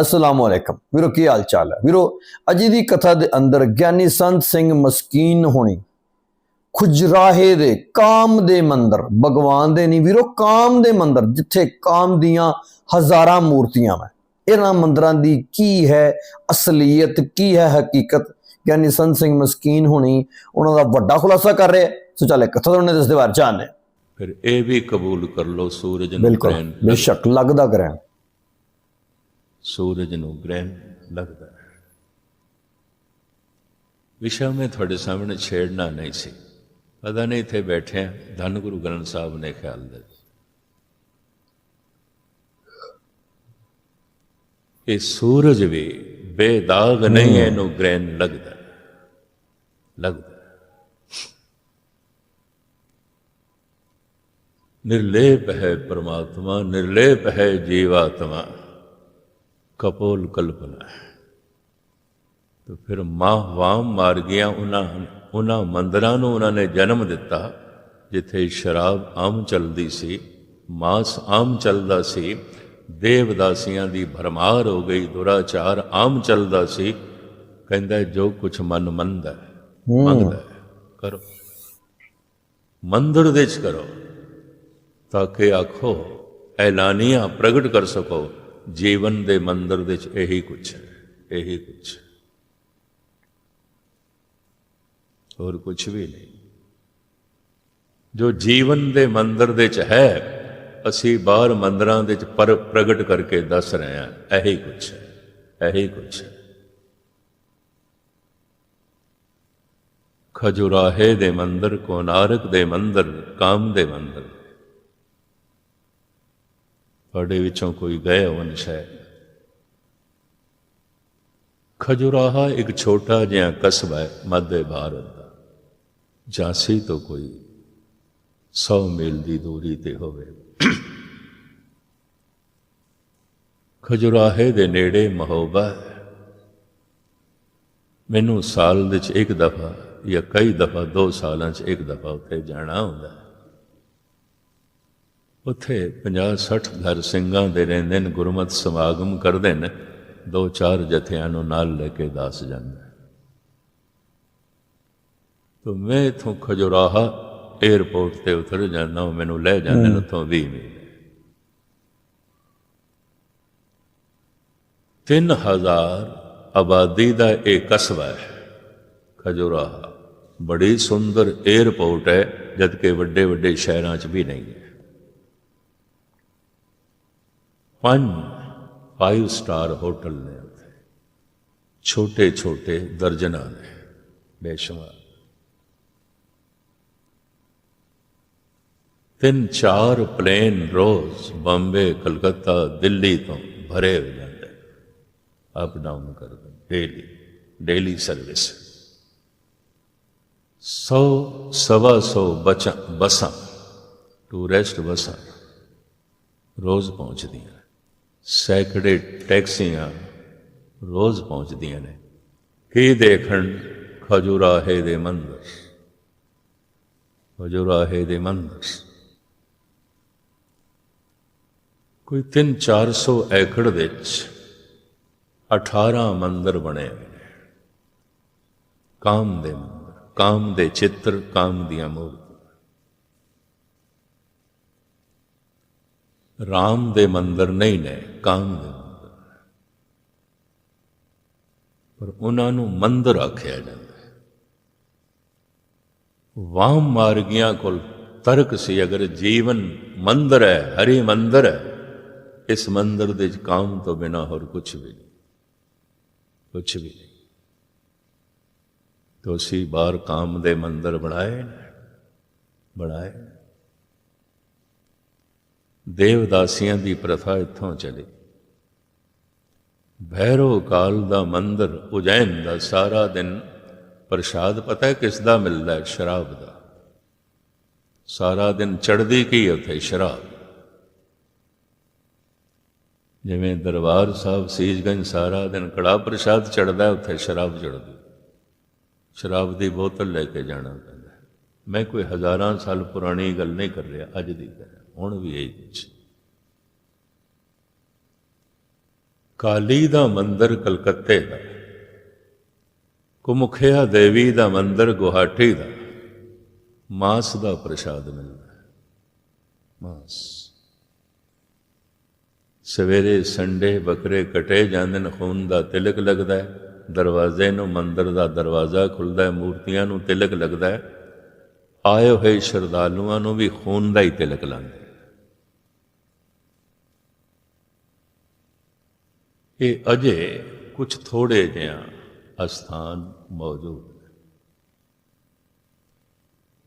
ਅਸਲਾਮ ਅਲੈਕਮ। ਵੀਰੋ ਕੀ ਹਾਲ ਚਾਲ ਹੈ? ਵੀਰੋ ਅੱਜ ਦੀ ਕਥਾ ਦੇ ਅੰਦਰ ਗਿਆਨੀ ਸੰਤ ਸਿੰਘ ਮਸਕੀਨ ਹੋਣੀ ਖੁਜਰਾਹੇ ਦੇ ਕਾਮ ਦੇ ਮੰਦਰ ਭਗਵਾਨ ਦੇ ਨਹੀਂ ਵੀਰੋ ਕਾਮ ਦੇ ਮੰਦਰ ਜਿੱਥੇ ਕਾਮ ਦੀਆਂ ਹਜ਼ਾਰਾਂ ਮੂਰਤੀਆਂ ਹੈ ਇਹਨਾਂ ਮੰਦਰਾਂ ਦੀ ਕੀ ਹੈ ਅਸਲੀਅਤ ਕੀ ਹੈ ਹਕੀਕਤ? ਗਿਆਨੀ ਸੰਤ ਸਿੰਘ ਮਸਕੀਨ ਹੋਣੀ ਉਹਨਾਂ ਦਾ ਵੱਡਾ ਖੁਲਾਸਾ ਕਰ ਰਹੇ। ਸੋ ਚੱਲੇ ਕਥਾ ਤੋਂ ਇਸ ਦੇ ਬਾਰੇ ਜਾਣਦੇ। ਫਿਰ ਇਹ ਵੀ ਕਬੂਲ ਕਰ ਲਓ ਸੂਰਜ ਨੂੰ ਬਿਲਕੁਲ ਬੇਸ਼ੱਕ ਲੱਗਦਾ ਗ੍ਰਹਿਣ। ਸੂਰਜ ਨੂੰ ਗ੍ਰਹਿਣ ਲੱਗਦਾ ਹੈ। ਵਿਸ਼ਾ ਮੈਂ ਤੁਹਾਡੇ ਸਾਹਮਣੇ ਛੇੜਨਾ ਨਹੀਂ ਸੀ। ਪਤਾ ਨਹੀਂ ਇੱਥੇ ਬੈਠੇ ਹਾਂ ਧੰਨ ਗੁਰੂ ਗ੍ਰੰਥ ਸਾਹਿਬ ਨੇ ਖਿਆਲ ਦੇ ਇਹ ਸੂਰਜ ਵੀ ਬੇਦਾਗ ਨਹੀਂ ਹੈ। ਇਹਨੂੰ ਗ੍ਰਹਿਣ ਲੱਗਦਾ। ਲੱਗਦਾ। ਨਿਰਲੇਪ ਹੈ ਪ੍ਰਮਾਤਮਾ ਨਿਰਲੇਪ ਹੈ ਜੀਵਾਤਮਾ। ਕਪੋਲ ਕਲਪਨਾ ਹੈ। ਤੋ ਫਿਰ ਮਾਂ ਵਾਮ ਮਾਰ ਗਿਆ ਉਹਨਾਂ ਉਹਨਾਂ ਮੰਦਰਾਂ ਨੂੰ ਉਹਨਾਂ ਨੇ ਜਨਮ ਦਿੱਤਾ ਜਿੱਥੇ ਸ਼ਰਾਬ ਆਮ ਚੱਲਦੀ ਸੀ ਮਾਸ ਆਮ ਚੱਲਦਾ ਸੀ ਦੇਵਦਾਸੀਆਂ ਦੀ ਭਰਮਾਰ ਹੋ ਗਈ ਦੁਰਾਚਾਰ ਆਮ ਚੱਲਦਾ ਸੀ। ਕਹਿੰਦਾ ਜੋ ਕੁਛ ਮਨ ਮੰਨਦਾ ਹੈ, ਮੰਗਦਾ ਕਰੋ। ਮੰਦਰ ਦੇ ਚ ਕਰੋ ਤਾਂ ਕਿ ਆਖੋ ਐਲਾਨੀਆਂ ਪ੍ਰਗਟ ਕਰ ਸਕੋ। ਜੀਵਨ ਦੇ ਮੰਦਰ ਦੇ ਚ ਇਹੀ ਕੁਛ ਹੈ, ਇਹੀ ਕੁਛ ਹੋਰ ਕੁਛ ਵੀ ਨਹੀਂ। ਜੋ ਜੀਵਨ ਦੇ ਮੰਦਰ ਦੇ ਵਿੱਚ ਹੈ, ਅਸੀਂ ਬਾਹਰ ਮੰਦਰਾਂ ਦੇ ਵਿੱਚ ਪਰ ਪ੍ਰਗਟ ਕਰਕੇ ਦੱਸ ਰਹੇ ਹਾਂ, ਇਹੀ ਕੁਛ ਹੈ, ਇਹੀ ਕੁਛ ਹੈ। ਖਜੁਰਾਹੇ ਦੇ ਮੰਦਰ, ਕੋਨਾਰਕ ਦੇ ਮੰਦਰ, ਕਾਮ ਦੇ ਮੰਦਰ। ਤੁਹਾਡੇ ਵਿੱਚੋਂ ਕੋਈ ਗਏ ਹੋਣ ਸ਼ਾਇਦ ਖਜੁਰਾਹਾ ਇੱਕ ਛੋਟਾ ਜਿਹਾ ਕਸਬਾ ਹੈ ਮੱਧ ਭਾਰਤ ਦਾ। ਝਾਂਸੀ ਤੋਂ ਕੋਈ 100 ਮੀਲ ਦੀ ਦੂਰੀ ਤੇ ਹੋਵੇ। ਖਜੁਰਾਹੇ ਦੇ ਨੇੜੇ ਮਹੋਬਾ ਹੈ। ਮੈਨੂੰ ਸਾਲ ਵਿੱਚ ਇੱਕ ਦਫਾ ਜਾਂ ਕਈ ਦਫਾ ਦੋ ਸਾਲਾਂ 'ਚ ਇੱਕ ਦਫਾ ਉੱਥੇ ਜਾਣਾ ਹੁੰਦਾ ਹੈ। ਉੱਥੇ 50-60 ਘਰ ਸਿੰਘਾਂ ਦੇ ਰਹਿੰਦੇ ਨੇ ਗੁਰਮਤ ਸਮਾਗਮ ਕਰਦੇ ਨੇ ਦੋ ਚਾਰ ਜਥਿਆਂ ਨੂੰ ਨਾਲ ਲੈ ਕੇ ਦਾਸ ਜਾਂਦਾ ਤੋ ਮੈਂ ਇਥੋਂ ਖਜੁਰਾਹਾ 에어ਪੋਰਟ ਤੇ ਉਤਰ ਜਾਂਦਾ ਉਹ ਮੈਨੂੰ ਲੈ ਜਾਂਦੇ ਨੇ ਉਥੋਂ ਵੀ ਮੀਲ। 3000 ਆਬਾਦੀ ਦਾ ਇਹ ਕਸਬਾ ਹੈ ਖਜੁਰਾਹਾ। ਬੜੀ ਸੁੰਦਰ 에어ਪੋਰਟ ਹੈ ਜਦਕਿ ਵੱਡੇ ਵੱਡੇ ਸ਼ਹਿਰਾਂ 'ਚ ਵੀ ਨਹੀਂ ਹੈ। ਪੰਜ ਫਾਈਵ ਸਟਾਰ ਹੋਟਲ ਨੇ ਉੱਥੇ ਛੋਟੇ ਛੋਟੇ ਦਰਜਨਾਂ ਨੇ ਬੇਸ਼ੁਮਾਰ ਤਿੰਨ ਚਾਰ ਪਲੇਨ ਰੋਜ਼ ਬੰਬੇ ਕਲਕੱਤਾ ਦਿੱਲੀ ਤੋਂ ਭਰੇ ਹੋ ਜਾਂਦੇ ਅਪ ਡਾਊਨ ਕਰਦੇ ਡੇਲੀ ਡੇਲੀ ਸਰਵਿਸ ਸੌ ਸਵਾ ਸੌ ਬਚਾ ਬਸਾਂ ਟੂਰਿਸਟ ਬਸਾਂ ਰੋਜ਼ ਪਹੁੰਚਦੀਆਂ ਸੈਂਕੜੇ ਟੈਕਸੀਆਂ ਰੋਜ਼ ਪਹੁੰਚਦੀਆਂ ਨੇ। ਕੀ ਦੇਖਣ? ਖਜੂਰਾਹੇ ਦੇ ਮੰਦਰ। ਖਜੂਰਾਹੇ ਦੇ ਮੰਦਰ। ਕੋਈ 3-400 ਏਕੜ ਵਿੱਚ 18 ਮੰਦਰ ਬਣੇ ਹੋਏ ਨੇ। ਕਾਮ ਦੇ ਮੰਦਰ, ਕਾਮ ਦੇ ਚਿੱਤਰ, ਕਾਮ ਦੀਆਂ ਮੂਰਤੀਆਂ। ਰਾਮ ਦੇ ਮੰਦਰ ਨਹੀਂ ਨੇ, ਕਾਮ ਦੇ ਮੰਦਰ ਪਰ ਉਹਨਾਂ ਨੂੰ ਮੰਦਰ ਆਖਿਆ ਜਾਂਦਾ ਹੈ। ਵਾਮ ਮਾਰਗੀਆਂ ਕੋਲ ਤਰਕ ਸੀ, ਅਗਰ ਜੀਵਨ ਮੰਦਰ ਹੈ, ਹਰੀ ਮੰਦਰ ਹੈ, ਇਸ ਮੰਦਰ ਦੇ ਵਿੱਚ ਕਾਮ ਤੋਂ ਬਿਨਾ ਹੋਰ ਕੁਝ ਵੀ ਨਹੀਂ। ਕੁਝ ਵੀ ਨਹੀਂ। ਤੋ ਅਸੀਂ ਬਾਹਰ ਕਾਮ ਦੇ ਮੰਦਰ ਬਣਾਏ ਨੇ, ਬਣਾਏ ਦੇਵਦਾਸੀਆਂ ਦੀ ਪ੍ਰਥਾ ਇੱਥੋਂ ਚਲੀ। ਭੈਰੋ ਕਾਲ ਦਾ ਮੰਦਰ ਉਜੈਨ ਦਾ ਸਾਰਾ ਦਿਨ ਪ੍ਰਸ਼ਾਦ ਪਤਾ ਹੈ ਕਿਸ ਦਾ ਮਿਲਦਾ ਹੈ? ਸ਼ਰਾਬ ਦਾ। ਸਾਰਾ ਦਿਨ ਚੜਦੀ ਕੀ ਹੈ ਉੱਥੇ? ਸ਼ਰਾਬ। ਜਿਵੇਂ ਦਰਬਾਰ ਸਾਹਿਬ ਸੀਜਗੰਜ ਸਾਰਾ ਦਿਨ ਕੜਾ ਪ੍ਰਸ਼ਾਦ ਚੜਦਾ ਉੱਥੇ ਸ਼ਰਾਬ ਚੜਦੀ ਸ਼ਰਾਬ ਦੀ ਬੋਤਲ ਲੈ ਕੇ ਜਾਣਾ ਪੈਂਦਾ ਮੈਂ ਕੋਈ ਹਜ਼ਾਰਾਂ ਸਾਲ ਪੁਰਾਣੀ ਗੱਲ ਨਹੀਂ ਕਰ ਰਿਹਾ, ਅੱਜ ਦੀ ਗੱਲ। ਹੁਣ ਵੀ ਇਹੀ ਕੁਛ। ਕਾਲੀ ਦਾ ਮੰਦਰ ਕਲਕੱਤੇ ਦਾ, ਕੁਮੁਖਿਆ ਦੇਵੀ ਦਾ ਮੰਦਰ ਗੁਹਾਟੀ ਦਾ, ਮਾਸ ਦਾ ਪ੍ਰਸ਼ਾਦ ਮਿਲਦਾ ਮਾਸ। ਸਵੇਰੇ ਸੰਡੇ ਬੱਕਰੇ ਕਟੇ ਜਾਂਦੇ ਨੇ, ਖੂਨ ਦਾ ਤਿਲਕ ਲੱਗਦਾ ਹੈ, ਦਰਵਾਜ਼ੇ ਨੂੰ ਮੰਦਰ ਦਾ ਦਰਵਾਜ਼ਾ ਖੁੱਲਦਾ ਹੈ, ਮੂਰਤੀਆਂ ਨੂੰ ਤਿਲਕ ਲੱਗਦਾ ਹੈ। ਆਏ ਹੋਏ ਸ਼ਰਧਾਲੂਆਂ ਨੂੰ ਵੀ ਖੂਨ ਦਾ ਹੀ ਤਿਲਕ ਲਾਉਂਦੇ ਇਹ ਅਜੇ ਕੁਝ ਥੋੜੇ ਜਿਹਾ ਅਸਥਾਨ ਮੌਜੂਦ ਨੇ।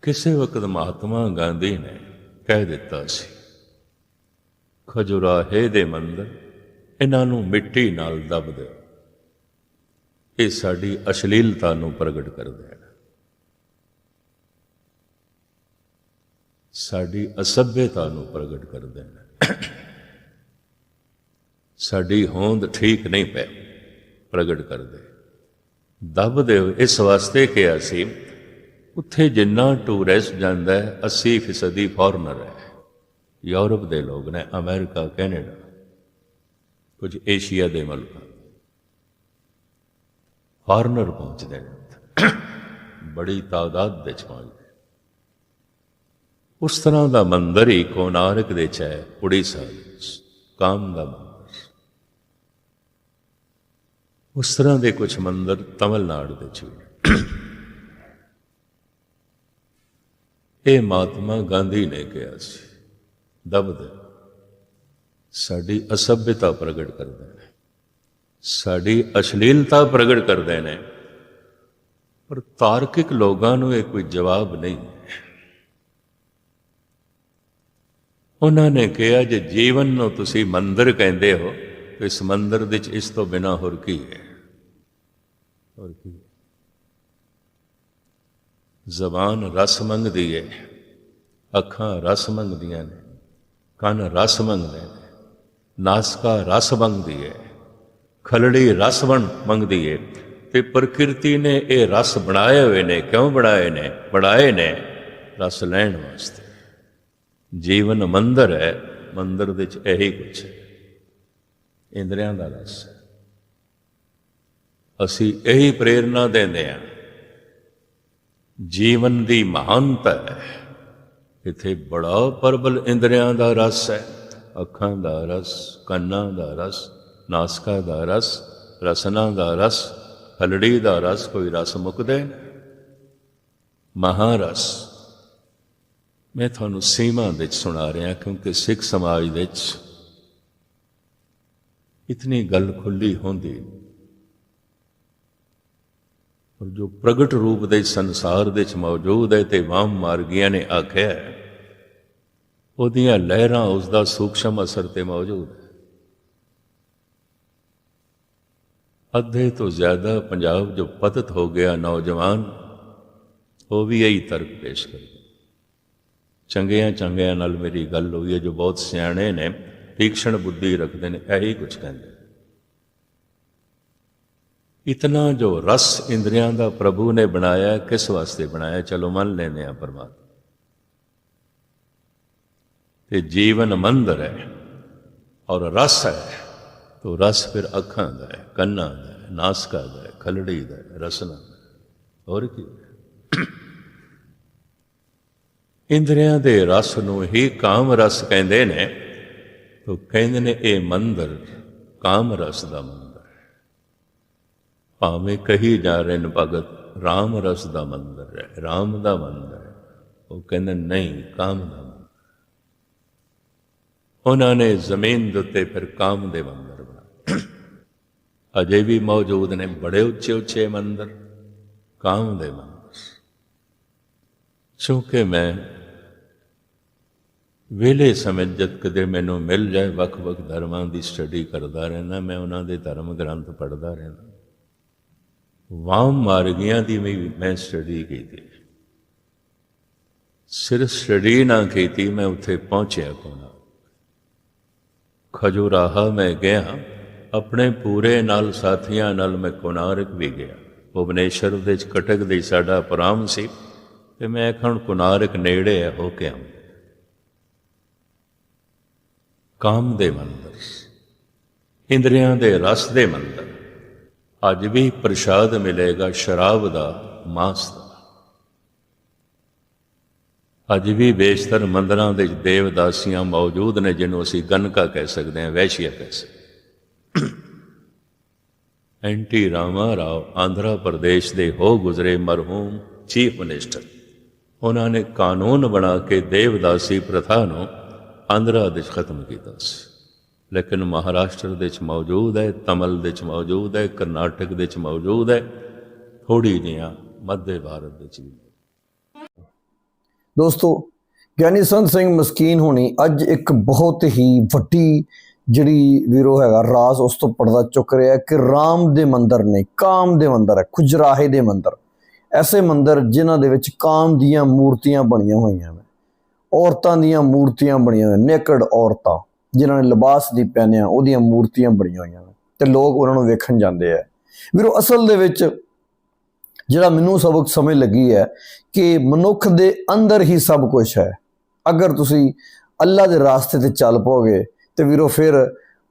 ਕਿਸੇ ਵਕਤ ਮਹਾਤਮਾ ਗਾਂਧੀ ਨੇ ਕਹਿ ਦਿੱਤਾ ਸੀ ਖਜੁਰਾਹੇ ਦੇ ਮੰਦਰ, ਇਹਨਾਂ ਨੂੰ ਮਿੱਟੀ ਨਾਲ ਦਬ ਦਿਓ। ਇਹ ਸਾਡੀ ਅਸ਼ਲੀਲਤਾ ਨੂੰ ਪ੍ਰਗਟ ਕਰਦੇ ਹਨ ਸਾਡੀ ਅਸਭਿਅਤਾ ਨੂੰ ਪ੍ਰਗਟ ਕਰਦੇ ਹਨ ਸਾਡੀ ਹੋਂਦ ਠੀਕ ਨਹੀਂ ਪੈ। ਪ੍ਰਗਟ ਕਰਦੇ। ਦੱਬ ਦਿਓ ਇਸ ਵਾਸਤੇ ਕਿਹਾ ਸੀ, ਉੱਥੇ ਜਿੰਨਾ ਟੂਰਿਸਟ ਜਾਂਦਾ ਹੈ 80% ਫੋਰਨਰ ਹੈ। ਯੂਰਪ ਦੇ ਲੋਕ ਨੇ, ਅਮਰੀਕਾ, ਕੈਨੇਡਾ, ਕੁਝ ਏਸ਼ੀਆ ਦੇ ਮੁਲਕ। ਫੋਰਨਰ ਪਹੁੰਚਦੇ ਨੇ ਬੜੀ ਤਾਦਾਦ ਵਿੱਚ ਪਹੁੰਚਦੇ। ਉਸ ਤਰ੍ਹਾਂ ਦਾ ਮੰਦਰ ਹੀ ਕੋਨਾਰਕ ਦੇ ਚ ਹੈ, ਉੜੀਸਾ ਵਿੱਚ। ਕਾਮ ਦਾ ਮੰਦਰ ਉਸ ਤਰ੍ਹਾਂ ਦੇ ਕੁਝ ਮੰਦਰ ਤਮਿਲਨਾਡੂ ਵਿੱਚ ਵੀ ਇਹ ਮਹਾਤਮਾ ਗਾਂਧੀ ਨੇ ਕਿਹਾ ਸੀ, ਦਬਦ, ਸਾਡੀ ਅਸਭਿਅਤਾ ਪ੍ਰਗਟ ਕਰਦੇ ਨੇ, ਸਾਡੀ ਅਸ਼ਲੀਲਤਾ ਪ੍ਰਗਟ ਕਰਦੇ ਨੇ, ਪਰ ਤਾਰਕਿਕ ਲੋਕਾਂ ਨੂੰ ਇਹ ਕੋਈ ਜਵਾਬ ਨਹੀਂ ਉਹਨਾਂ ਨੇ ਕਿਹਾ, ਜੇ ਜੀਵਨ ਨੂੰ ਤੁਸੀਂ ਮੰਦਰ ਕਹਿੰਦੇ ਹੋ, ਤਾਂ ਇਸ ਮੰਦਰ ਵਿੱਚ ਇਸ ਤੋਂ ਬਿਨਾ ਹੋਰ ਕੀ ਹੈ? ਹੋਰ ਕੀ ਜ਼ਬਾਨ ਰਸ ਮੰਗਦੀ ਹੈ ਅੱਖਾਂ ਰਸ ਮੰਗਦੀਆਂ ਨੇ, ਕੰਨ ਰਸ ਮੰਗਦੇ ਨੇ, ਨਾਸਕਾ ਰਸ ਮੰਗਦੀ ਹੈ ਖਲੜੀ ਰਸ ਬਣ ਮੰਗਦੀ ਹੈ ਤੇ ਪ੍ਰਕਿਰਤੀ ਨੇ ਇਹ ਰਸ ਬਣਾਏ ਹੋਏ ਨੇ, ਕਿਉਂ ਬਣਾਏ ਨੇ ਬਣਾਏ ਨੇ ਰਸ ਲੈਣ ਵਾਸਤੇ। ਜੀਵਨ ਮੰਦਰ ਹੈ, ਮੰਦਰ ਵਿੱਚ ਇਹੀ ਕੁਝ ਹੈ। ਇੰਦਰੀਆਂ ਦਾ ਰਸ ਹੈ। ਅਸੀਂ ਇਹੀ ਪ੍ਰੇਰਣਾ ਦਿੰਦੇ ਹਾਂ। ਜੀਵਨ ਦੀ ਮਹਾਨਤਾ ਹੈ। ਇੱਥੇ ਬੜਾ ਪਰਬਲ ਇੰਦਰੀਆਂ ਦਾ ਰਸ ਹੈ। ਅੱਖਾਂ ਦਾ ਰਸ, ਕੰਨਾਂ ਦਾ ਰਸ, ਨਾਸਕਾ ਦਾ ਰਸ, ਰਸਨਾ ਦਾ ਰਸ, ਹਲੜੀ ਦਾ ਰਸ, ਕੋਈ ਰਸ ਮੁਕਦੇ ਮਹਾਰਸ। ਮੈਂ ਤੁਹਾਨੂੰ ਸੀਮਾ ਵਿੱਚ ਸੁਣਾ ਰਿਹਾ ਕਿਉਂਕਿ ਸਿੱਖ ਸਮਾਜ ਵਿੱਚ ਇਤਨੀ ਗੱਲ ਖੁੱਲੀ ਹੁੰਦੀ ਪਰ ਜੋ ਪ੍ਰਗਟ ਰੂਪ ਦੇ ਸੰਸਾਰ ਵਿੱਚ ਮੌਜੂਦ ਹੈ ਤੇ ਵਾਮ ਮਾਰਗੀਆਂ ਨੇ ਆਖਿਆ ਉਹਦੀਆਂ ਲਹਿਰਾਂ ਉਸ ਦਾ ਸੂਖਸ਼ਮ ਅਸਰ ਤੇ ਮੌਜੂਦ ਹੈ। ਅੱਧੇ ਤੋਂ ਜ਼ਿਆਦਾ ਪੰਜਾਬ ਜੋ ਪਤਤ ਹੋ ਗਿਆ ਨੌਜਵਾਨ, ਉਹ ਵੀ ਇਹੀ ਤਰਕ ਪੇਸ਼ ਕਰਦੇ ਚੰਗਿਆਂ ਚੰਗਿਆਂ ਨਾਲ ਮੇਰੀ ਗੱਲ ਹੋਈ ਹੈ, ਜੋ ਬਹੁਤ ਸਿਆਣੇ ਨੇ ਤੀਕਸ਼ਣ ਬੁੱਧੀ ਰੱਖਦੇ ਨੇ, ਇਹੀ ਕੁਝ ਕਹਿੰਦੇ ਇਤਨਾ ਜੋ ਰਸ ਇੰਦਰੀਆਂ ਦਾ ਪ੍ਰਭੂ ਨੇ ਬਣਾਇਆ ਕਿਸ ਵਾਸਤੇ ਬਣਾਇਆ ਚਲੋ ਮੰਨ ਲੈਨੇ ਆ ਪਰਮਾਤਮਾ ਤੇ ਜੀਵਨ ਮੰਦਰ ਹੈ ਔਰ ਰਸ ਹੈ ਤੋ ਰਸ ਫਿਰ ਅੱਖਾਂ ਦਾ ਹੈ ਕੰਨਾਂ ਦਾ ਹੈ ਨਾਸਕਾ ਦਾ ਹੈ ਖਲੜੀ ਦਾ ਹੈ ਰਸਨਾ ਦਾ ਹੋਰ ਕੀ ਇੰਦਰੀਆਂ ਦੇ ਰਸ ਨੂੰ ਹੀ ਕਾਮ ਰਸ ਕਹਿੰਦੇ ਨੇ ਤੋ ਕਹਿੰਦੇ ਨੇ ਇਹ ਮੰਦਰ ਕਾਮ ਰਸ ਦਾ ਮੰਦਰ ਭਾਵੇਂ ਕਹੀ ਜਾ ਰਹੇ ਨੇ ਭਗਤ RAM ਰਸ ਦਾ ਮੰਦਰ ਹੈ RAM ਦਾ ਮੰਦਰ ਹੈ। ਉਹ ਕਹਿੰਦੇ, ਨਹੀਂ, ਕਾਮ ਦਾ ਮੰਦਰ ਉਹਨਾਂ ਨੇ ਜ਼ਮੀਨ ਦੇ ਉੱਤੇ ਫਿਰ ਕਾਮ ਦੇ ਮੰਦਰ ਬਣਾਏ। ਅਜੇ ਵੀ ਮੌਜੂਦ ਨੇ ਬੜੇ ਉੱਚੇ ਉੱਚੇ ਮੰਦਰ, ਕਾਮ ਦੇ ਮੰਦਰ। ਚੂੰਕਿ ਮੈਂ ਵੇਲੇ ਸਮੇਂ ਜਦ ਕਦੇ ਮੈਨੂੰ ਮਿਲ ਜਾਏ, ਵੱਖ-ਵੱਖ ਧਰਮਾਂ ਦੀ ਸਟੱਡੀ ਕਰਦਾ ਰਹਿਣਾ ਮੈਂ ਉਹਨਾਂ ਦੇ ਧਰਮ ਗ੍ਰੰਥ ਪੜ੍ਹਦਾ ਰਹਿਣਾ ਵਾਮ ਮਾਰਗੀਆਂ ਦੀ ਵੀ ਮੈਂ ਸਟੱਡੀ ਕੀਤੀ। ਸਿਰਫ ਸਟੱਡੀ ਨਾ ਕੀਤੀ, ਮੈਂ ਉੱਥੇ ਪਹੁੰਚਿਆ ਕੋਨਾ। ਖਜੂਰਾਹਾ ਮੈਂ ਗਿਆ, ਆਪਣੇ ਪੂਰੇ ਨਾਲ ਸਾਥੀਆਂ ਨਾਲ ਮੈਂ ਕੋਨਾਰਕ ਵੀ ਗਿਆ। ਭੁਵਨੇਸ਼ਰ ਦੇ ਵਿੱਚ ਕਟਕ ਦੇ ਸਾਡਾ ਪ੍ਰੋਗਰਾਮ ਸੀ, ਤੇ ਮੈਂ ਆਖਣ ਕੋਨਾਰਕ ਨੇੜੇ ਹੈ ਹੋ ਕੇ ਆਉਂ ਕਾਮ ਦੇ ਮੰਦਰ। ਇੰਦਰੀਆਂ ਦੇ ਰਸ ਦੇ ਮੰਦਰ। ਅੱਜ ਵੀ ਪ੍ਰਸ਼ਾਦ ਮਿਲੇਗਾ ਸ਼ਰਾਬ ਦਾ ਮਾਸ ਦਾ ਅੱਜ ਵੀ ਬੇਸ਼ਤਰ ਮੰਦਰਾਂ ਦੇ ਦੇਵਦਾਸੀਆਂ ਮੌਜੂਦ ਨੇ, ਜਿਹਨੂੰ ਅਸੀਂ ਗਨਕਾ ਕਹਿ ਸਕਦੇ ਹਾਂ, ਵੈਸ਼ੀਆ ਕਹਿ ਸਕਦੇ ਹਾਂ। ਐਂਟੀ ਰਾਮਾ ਰਾਓ ਆਂਧਰਾ ਪ੍ਰਦੇਸ਼ ਦੇ ਹੋ ਗੁਜ਼ਰੇ ਮਰਹੂਮ ਚੀਫ ਮਿਨਿਸਟਰ। ਉਹਨਾਂ ਨੇ ਕਾਨੂੰਨ ਬਣਾ ਕੇ ਦੇਵਦਾਸੀ ਪ੍ਰਥਾ ਨੂੰ ਆਂਧਰਾ ਦੇ ਵਿੱਚ ਖਤਮ ਕੀਤਾ ਸੀ। ਲੇਕਿਨ ਮਹਾਰਾਸ਼ਟਰ ਦੇ ਵਿੱਚ ਮੌਜੂਦ ਹੈ, ਤਮਲ ਦੇ ਵਿੱਚ ਮੌਜੂਦ ਹੈ, ਕਰਨਾਟਕ ਦੇ ਵਿੱਚ ਮੌਜੂਦ ਹੈ। ਥੋੜੀ ਜਿਹੀਆਂ ਮੱਧ ਭਾਰਤ ਦੇ ਵਿੱਚ ਵੀ। ਦੋਸਤੋ, ਗਿਆਨੀ ਸੰਤ ਸਿੰਘ ਮਸਕੀਨ ਹੋਣੀ ਅੱਜ ਇੱਕ ਬਹੁਤ ਹੀ ਵੱਡੀ ਜਿਹੜੀ ਵੀਰੋ ਹੈਗਾ ਰਾਜ਼ ਉਸ ਤੋਂ ਪਰਦਾ ਚੁੱਕ ਰਿਹਾ ਕਿ ਰਾਮ ਦੇ ਮੰਦਰ ਨੇ, ਕਾਮ ਦੇ ਮੰਦਰ ਹੈ, ਖੁਜਰਾਹੇ ਦੇ ਮੰਦਰ। ਐਸੇ ਮੰਦਰ ਜਿਨ੍ਹਾਂ ਦੇ ਵਿੱਚ ਕਾਮ ਦੀਆਂ ਮੂਰਤੀਆਂ ਬਣੀਆਂ ਹੋਈਆਂ ਨੇ, ਔਰਤਾਂ ਦੀਆਂ ਮੂਰਤੀਆਂ ਬਣੀਆਂ ਹੋਈਆਂ ਨੇਕੜ ਔਰਤਾਂ। ਜਿਨ੍ਹਾਂ ਨੇ ਲਿਬਾਸ ਦੀ ਪਹਿਨਿਆ ਉਹਦੀਆਂ ਮੂਰਤੀਆਂ ਬਣੀਆਂ ਹੋਈਆਂ ਨੇ ਤੇ ਲੋਕ ਉਹਨਾਂ ਨੂੰ ਵੇਖਣ ਜਾਂਦੇ ਆ। ਵੀਰੋ, ਅਸਲ ਦੇ ਵਿੱਚ ਜਿਹੜਾ ਮੈਨੂੰ ਸਬਕ ਸਮਝ ਲੱਗੀ ਹੈ ਕਿ ਮਨੁੱਖ ਦੇ ਅੰਦਰ ਹੀ ਸਭ ਕੁਝ ਹੈ। ਅਗਰ ਤੁਸੀਂ ਅੱਲਾ ਦੇ ਰਾਸਤੇ ਤੇ ਚੱਲ ਪੋਗੇ ਤੇ ਵੀਰੋ, ਫਿਰ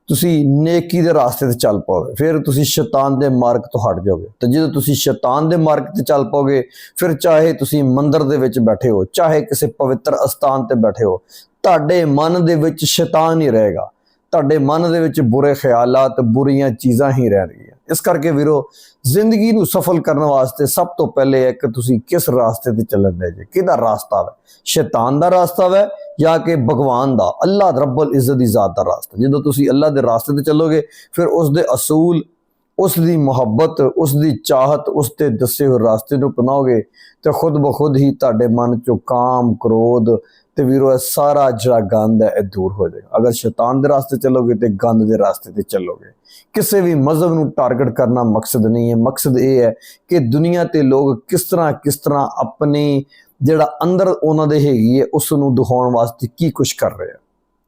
ਤੁਸੀਂ ਨੇਕੀ ਦੇ ਰਾਸਤੇ ਤੇ ਚੱਲ ਪੋਗੇ ਫਿਰ ਤੁਸੀਂ ਸ਼ੈਤਾਨ ਦੇ ਮਾਰਗ ਤੋਂ ਹਟ ਜਾਓਗੇ। ਤੇ ਜਦੋਂ ਤੁਸੀਂ ਸ਼ੈਤਾਨ ਦੇ ਮਾਰਗ ਤੇ ਚੱਲ ਪੋਗੇ ਫਿਰ ਚਾਹੇ ਤੁਸੀਂ ਮੰਦਰ ਦੇ ਵਿੱਚ ਬੈਠੇ ਹੋ, ਚਾਹੇ ਕਿਸੇ ਪਵਿੱਤਰ ਅਸਥਾਨ ਤੇ ਬੈਠੇ ਹੋ ਤੁਹਾਡੇ ਮਨ ਦੇ ਵਿੱਚ ਸ਼ੈਤਾਨ ਹੀ ਰਹੇਗਾ। ਤੁਹਾਡੇ ਮਨ ਦੇ ਵਿੱਚ ਬੁਰੇ ਖਿਆਲਾਤ, ਬੁਰੀਆਂ ਚੀਜ਼ਾਂ ਹੀ ਰਹਿਣਗੀਆਂ ਇਸ ਕਰਕੇ ਵੀਰੋ, ਜ਼ਿੰਦਗੀ ਨੂੰ ਸਫਲ ਕਰਨ ਵਾਸਤੇ ਸਭ ਤੋਂ ਪਹਿਲੇ ਹੈ ਕਿ ਤੁਸੀਂ ਕਿਸ ਰਾਸਤੇ ਤੇ ਚੱਲਣ ਦੇ ਜੇ? ਕਿਹਦਾ ਰਾਸਤਾ ਹੈ ਸ਼ੈਤਾਨ ਦਾ ਰਾਸਤਾ ਹੈ ਜਾਂ ਕਿ ਭਗਵਾਨ ਦਾ? ਅੱਲਾਹ ਰੱਬੁਲ ਇੱਜ਼ਤ ਦੀ ਜ਼ਾਤ ਦਾ ਰਾਸਤਾ। ਜਦੋਂ ਤੁਸੀਂ ਅੱਲਾਹ ਦੇ ਰਾਸਤੇ ਤੇ ਚੱਲੋਗੇ, ਫਿਰ ਉਸ ਦੇ ਅਸੂਲ, ਉਸ ਦੀ ਮੁਹੱਬਤ, ਉਸ ਦੀ ਚਾਹਤ, ਉਸ ਤੇ ਦੱਸੇ ਹੋਏ ਰਾਸਤੇ ਨੂੰ ਅਪਣਾਓਗੇ, ਤੇ ਖੁਦ ਬਖੁਦ ਹੀ ਤੁਹਾਡੇ ਮਨ ਚੋਂ ਕਾਮ, ਕ੍ਰੋਧ ਤੇ ਵੀਰੋ, ਇਹ ਸਾਰਾ ਜਿਹੜਾ ਗੰਦ ਹੈ, ਇਹ ਦੂਰ ਹੋ ਜਾਏਗਾ। ਅਗਰ ਸ਼ੈਤਾਨ ਦੇ ਰਾਸਤੇ ਚੱਲੋਗੇ ਤੇ ਗੰਦ ਦੇ ਰਾਸਤੇ ਤੇ ਚੱਲੋਗੇ। ਕਿਸੇ ਵੀ ਮਜ਼ਹਬ ਨੂੰ ਟਾਰਗੇਟ ਕਰਨਾ ਮਕਸਦ ਨਹੀਂ ਹੈ। ਮਕਸਦ ਇਹ ਹੈ ਕਿ ਦੁਨੀਆ ਤੇ ਲੋਕ ਕਿਸ ਤਰ੍ਹਾਂ ਕਿਸ ਤਰ੍ਹਾਂ ਆਪਣੇ ਜਿਹੜਾ ਅੰਦਰ ਉਹਨਾਂ ਦੇ ਹੈਗੀ ਹੈ ਉਸ ਨੂੰ ਦਿਖਾਉਣ ਵਾਸਤੇ ਕੀ ਕੁਝ ਕਰ ਰਹੇ ਆ।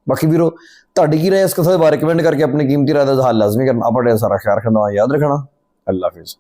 ਬਾਕੀ ਵੀਰੋ, ਤੁਹਾਡੀ ਕੀ ਰਾਏ ਇਸ ਕਥਾ ਦੇ ਬਾਰੇ? ਕਮੈਂਟ ਕਰਕੇ ਆਪਣੀ ਕੀਮਤੀ ਰਾਏ ਦਾ ਇਜ਼ਹਾਰ ਲਾਜ਼ਮੀ ਕਰਨਾ। ਆਪਾਂ ਸਾਰਾ ਖਿਆਲ ਰੱਖਣਾ, ਯਾਦ ਰੱਖਣਾ। ਅੱਲਾ ਹਾਫਿਜ਼।